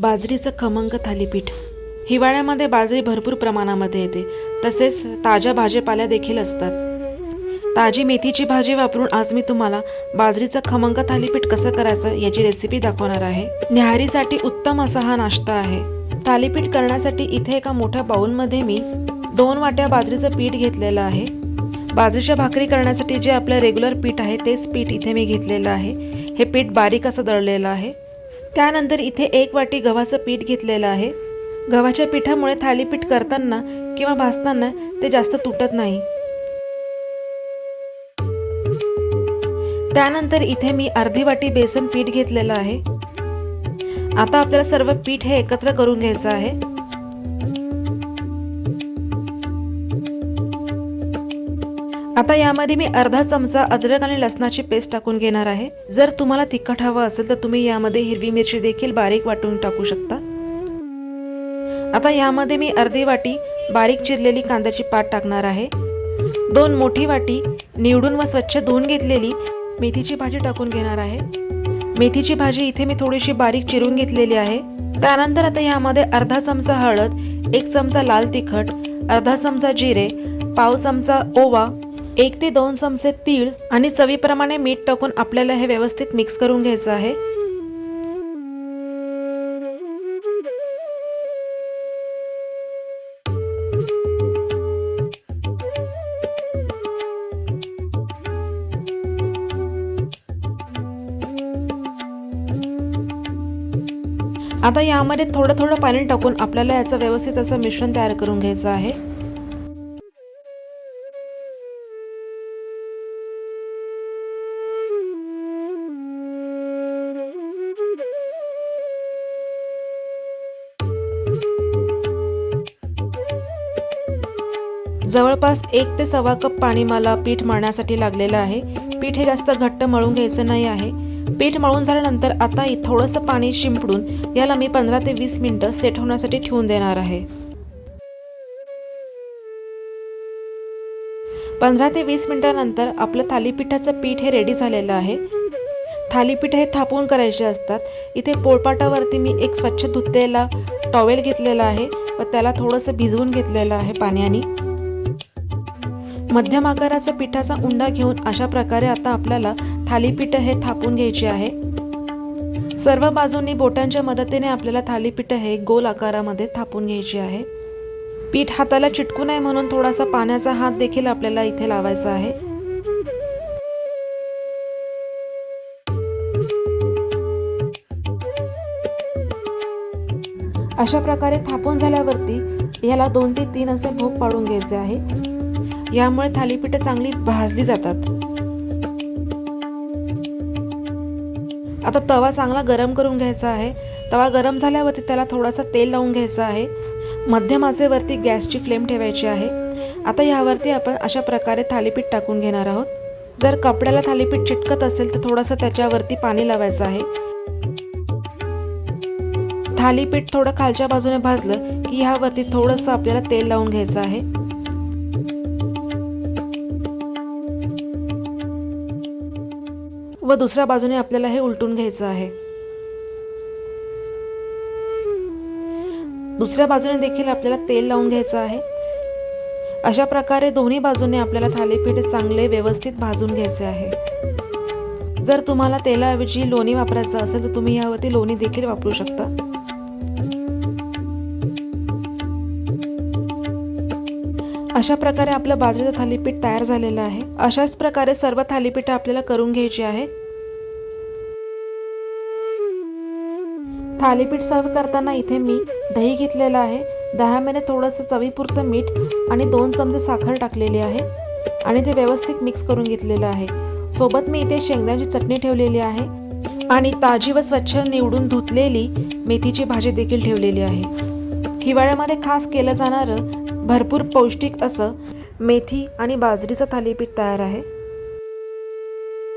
बाजरीचं खमंग थालीपीठ. हिवाळ्यामध्ये बाजरी भरपूर प्रमाणामध्ये येते. तसेच ताज्या भाजीपाल्या देखील असतात. ताजी मेथीची भाजी वापरून आज मी तुम्हाला बाजरीचं खमंग थालीपीठ कसं करायचं याची रेसिपी दाखवणार आहे. न्याहारीसाठी उत्तम असा हा नाश्ता आहे. थालीपीठ करण्यासाठी इथे एका मोठ्या बाऊलमध्ये मी दोन वाट्या बाजरीचं पीठ घेतलेलं आहे. बाजरीच्या भाकरी करण्यासाठी जे आपलं रेग्युलर पीठ आहे तेच पीठ इथे मी घेतलेलं आहे. हे पीठ बारीक असं दळलेलं आहे. त्यानंतर इथे एक वाटी गव्हाचं पीठ घेतलेलं आहे. गव्हाच्या पिठामुळे थालीपीठ करताना किंवा भाजताना ते जास्त तुटत नाही. त्यानंतर इथे मी अर्धी वाटी बेसन पीठ घेतलेलं आहे. आता आपल्याला सर्व पीठ हे एकत्र करून घ्यायचं आहे. आता यामध्ये मी अर्धा चमचा अद्रक आणि लसणाची पेस्ट टाकून घेणार आहे. जर तुम्हाला तिखट हवं असेल तर तुम्ही यामध्ये हिरवी मिरची देखील बारीक वाटून टाकू शकता. आता यामध्ये मी अर्धी वाटी बारीक चिरलेली कांद्याची पात टाकणार आहे. दोन मोठी वाटी निवडून व स्वच्छ धुवून घेतलेली मेथीची भाजी टाकून घेणार आहे. मेथीची भाजी इथे मी थोडीशी बारीक चिरून घेतलेली आहे. त्यानंतर आता यामध्ये अर्धा चमचा हळद एक चमचा लाल तिखट अर्धा चमचा जिरे पाव चमचा ओवा एक ते दोन चमचे तीळ आणि चवीप्रमाणे मीठ टाकून आपल्याला हे व्यवस्थित मिक्स करून घ्यायचं आहे. आता यामध्ये थोडं थोडं पाणी टाकून आपल्याला याचं व्यवस्थित असं मिश्रण तयार करून घ्यायचं आहे. जवळपास एक ते सव्वा कप पाणी मला पीठ मळण्यासाठी लागलेलं आहे. पीठ हे जास्त घट्ट मळून घ्यायचं नाही आहे. पीठ मळून झाल्यानंतर आता थोडंसं पाणी शिंपडून याला मी पंधरा ते वीस मिनटं सेट होण्यासाठी ठेवून देणार आहे. पंधरा ते वीस मिनटानंतर आपलं थालीपीठाचं पीठ हे रेडी झालेलं आहे. थालीपीठ हे थापून करायचे असतात. इथे पोळपाटावरती मी एक स्वच्छ धुतलेला टॉवेल घेतलेला आहे व त्याला थोडंसं भिजवून घेतलेलं आहे पाण्याने. मध्यम आकाराचा पिठाचा उंडा घेऊन अशा प्रकारे आता आपल्याला थालीपीठ हे थापून घ्यायचे आहे. सर्व बाजूंनी बोटांच्या मदतीने आपल्याला थालीपीठ हे गोल आकारामध्ये थापून घ्यायचे आहे. पीठ हाताला चिटकू नये म्हणून थोडासा पाण्याचा हात देखील आपल्याला इथे लावायचा आहे. अशा प्रकारे थापून झाल्यावरती याला दोन ते तीन असे भोग पाडून घ्यायचे आहे. यामुळे थालीपीठं चांगली भाजली जातात. आता तवा चांगला गरम करून घ्यायचा आहे. तवा गरम झाल्यावरती त्याला थोडासा तेल लावून घ्यायचं आहे. मध्यम आचेवरती गॅसची फ्लेम ठेवायची आहे. आता ह्यावरती आपण अशा प्रकारे थालीपीठ टाकून घेणार आहोत. जर कपड्याला थालीपीठ चिटकत असेल तर थोडंसं त्याच्यावरती पाणी लावायचं आहे. थालीपीठ थोडं खालच्या बाजूने भाजलं की ह्यावरती थोडंसं आपल्याला तेल लावून घ्यायचं आहे. व दुसऱ्या बाजूने आपल्याला हे उलटून घ्यायचं आहे. दुसऱ्या बाजूने देखील आपल्याला तेल लावून घ्यायचं आहे. अशा प्रकारे दोन्ही बाजूने आपल्याला थालीपीठ चांगले व्यवस्थित भाजून घ्यायचे आहे. जर तुम्हाला तेलाऐवजी लोणी वापरायचं असेल तर तुम्ही यावरती लोणी देखील वापरू शकता. अशा प्रकारे आपलं बाजरीचं थालीपीठ तयार झालेलं आहे. अशाच प्रकारे सर्व थालीपीठ आपल्याला करून घ्यायची आहे थालीपीठ सर्व करताना इथे मी दही घेतलेलं आहे. दहा महिने थोडंसं चवीपुरतं मीठ आणि दोन चमचे साखर टाकलेली आहे आणि ते व्यवस्थित मिक्स करून घेतलेलं आहे. सोबत मी इथे शेंगदाण्याची चटणी ठेवलेली आहे आणि ताजी व स्वच्छ निवडून धुतलेली मेथीची भाजी देखील ठेवलेली आहे. हिवाळ्यामध्ये खास केलं जाणारं भरपूर पौष्टिक असं मेथी आणि बाजरीचं थालीपीठ तयार आहे.